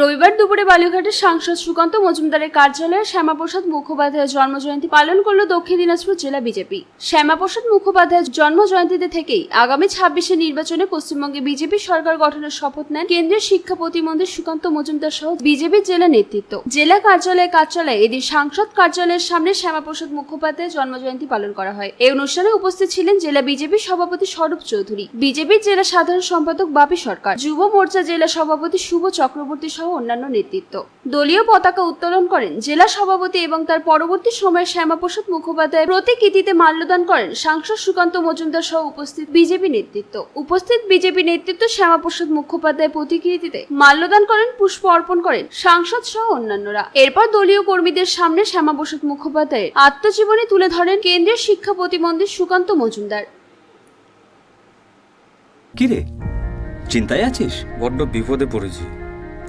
রবিবার দুপুরে বালুরঘাটের সাংসদ সুকান্ত মজুমদারের কার্যালয়ে শ্যামাপ্রসাদ মুখোপাধ্যায়ের জন্মজয়ন্তী পালন করল দক্ষিণ দিনাজপুর জেলা বিজেপি। শ্যামাপ্রসাদ মুখোপাধ্যায়ের জন্ম জয়ন্তীতে থেকেই আগামী ছাব্বিশে নির্বাচনে পশ্চিমবঙ্গে বিজেপি সরকার গঠনের শপথ নেন কেন্দ্রীয় শিক্ষা প্রতিমন্ত্রী সুকান্ত মজুমদার সহ বিজেপির জেলা নেতৃত্ব। জেলা কার্যালয়ে কার্যালয়ে এদিন সাংসদ কার্যালয়ের সামনে শ্যামাপ্রসাদ মুখোপাধ্যায়ের জন্মজয়ন্তী পালন করা হয়। এই অনুষ্ঠানে উপস্থিত ছিলেন জেলা বিজেপি সভাপতি স্বরূপ চৌধুরী, বিজেপির জেলা সাধারণ সম্পাদক বাপি সরকার, যুব মোর্চা জেলা সভাপতি শুভ চক্রবর্তী সহ অন্যান্য নেতৃত্ব। দলীয় পতাকা উত্তোলন করেন জেলা সভাপতি এবং তার পরবর্তী সময়ে শ্যামাপ্রসাদ মুখোপাধ্যায়। প্রতিকৃতিতে মাল্যদান করেন সাংসদ সুকান্ত মজুমদার সহ উপস্থিত বিজেপি নেতৃত্ব। উপস্থিত বিজেপি নেতৃত্ব শ্যামাপ্রসাদ মুখোপাধ্যায় প্রতিকৃতিতে মাল্যদান করেন পুষ্প অর্পণ করেন সাংসদ সহ অন্যান্যরা। এরপর দলীয় কর্মীদের সামনে শ্যামাপ্রসাদ মুখোপাধ্যায়ের আত্মজীবনী তুলে ধরেন কেন্দ্রীয় শিক্ষা প্রতিমন্ত্রী সুকান্ত মজুমদার। কি রে চিন্তায় আছিস? বড্ড বিপদে পড়েছি।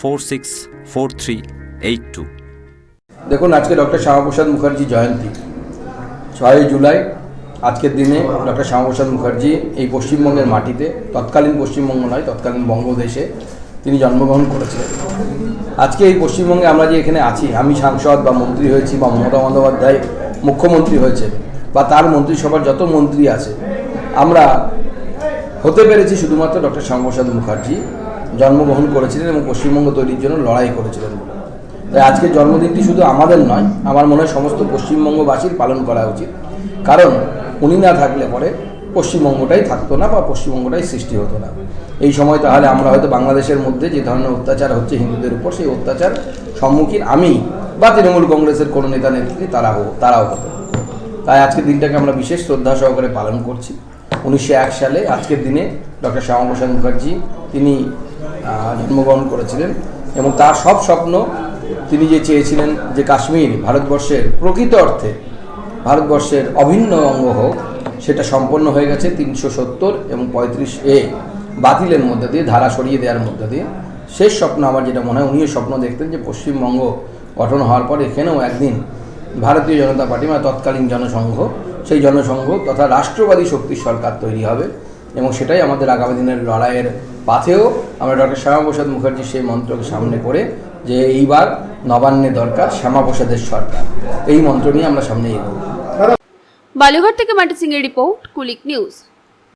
four six four three eight two দেখুন, আজকে ডক্টর শ্যামাপ্রসাদ মুখার্জি জয়ন্তী। ছয়ই জুলাই, আজকের দিনে ডক্টর শ্যামাপ্রসাদ মুখার্জি এই পশ্চিমবঙ্গের মাটিতে, তৎকালীন পশ্চিমবঙ্গ নয়, তৎকালীন বঙ্গদেশে তিনি জন্মগ্রহণ করেছিলেন। আজকে এই পশ্চিমবঙ্গে আমরা যে এখানে আছি, আমি সাংসদ বা মন্ত্রী হয়েছি বা মমতা বন্দ্যোপাধ্যায় মুখ্যমন্ত্রী হয়েছে বা তার মন্ত্রিসভার যত মন্ত্রী আছে, আমরা হতে পেরেছি শুধুমাত্র ডক্টর শ্যামাপ্রসাদ মুখার্জি। জন্মগ্রহণ করেছিলেন এবং পশ্চিমবঙ্গ তৈরির জন্য লড়াই করেছিলেন। তাই আজকের জন্মদিনটি শুধু আমাদের নয়, আমার মনে হয় সমস্ত পশ্চিমবঙ্গবাসীর পালন করা উচিত। কারণ উনি না থাকলে পরে পশ্চিমবঙ্গটাই থাকতো না বা পশ্চিমবঙ্গটাই সৃষ্টি হতো না। এই সময় তাহলে আমরা হয়তো বাংলাদেশের মধ্যে যে ধরনের অত্যাচার হচ্ছে হিন্দুদের উপর, সেই অত্যাচার সম্মুখীন আমি বা তৃণমূল কংগ্রেসের কোনো নেতা নেত্রী তারা তারাও তারাও হতো। তাই আজকের দিনটাকে আমরা বিশেষ শ্রদ্ধা সহকারে পালন করছি। উনিশশো এক সালে আজকের দিনে ডক্টর শ্যামাপ্রসাদ মুখার্জি, তিনি জন্মগ্রহণ করেছিলেন এবং তার সব স্বপ্ন তিনি যে চেয়েছিলেন যে কাশ্মীর ভারতবর্ষের প্রকৃত অর্থে ভারতবর্ষের অভিন্ন অঙ্গ হোক, সেটা সম্পন্ন হয়ে গেছে তিনশো সত্তর এবং পঁয়ত্রিশ এ। বাতিলের মধ্যে দিয়ে, ধারা সরিয়ে দেওয়ার মধ্যে দিয়ে। শেষ স্বপ্ন আমার যেটা মনে হয়, উনিও স্বপ্ন দেখতেন যে পশ্চিমবঙ্গ গঠন হওয়ার পর এখানেও একদিন ভারতীয় জনতা পার্টি মানে তৎকালীন জনসংঘ, সেই জনসংঘ তথা রাষ্ট্রবাদী শক্তির সরকার তৈরি হবে এবং সেটাই আমাদের আগামী দিনের লড়াইয়ের পাথেও আমরা ডক্টর শ্যামাপ্রসাদ মুখার্জির সেই মন্ত্রকে সামনে করে যে এইবার নবান্নে দরকার, শ্যামাপ্রসাদের সরকার। এই মন্ত্র নিয়ে আমরা সামনে এগোব। বালুঘাট থেকে মাটি সিং এর রিপোর্ট, কুলিক নিউজ।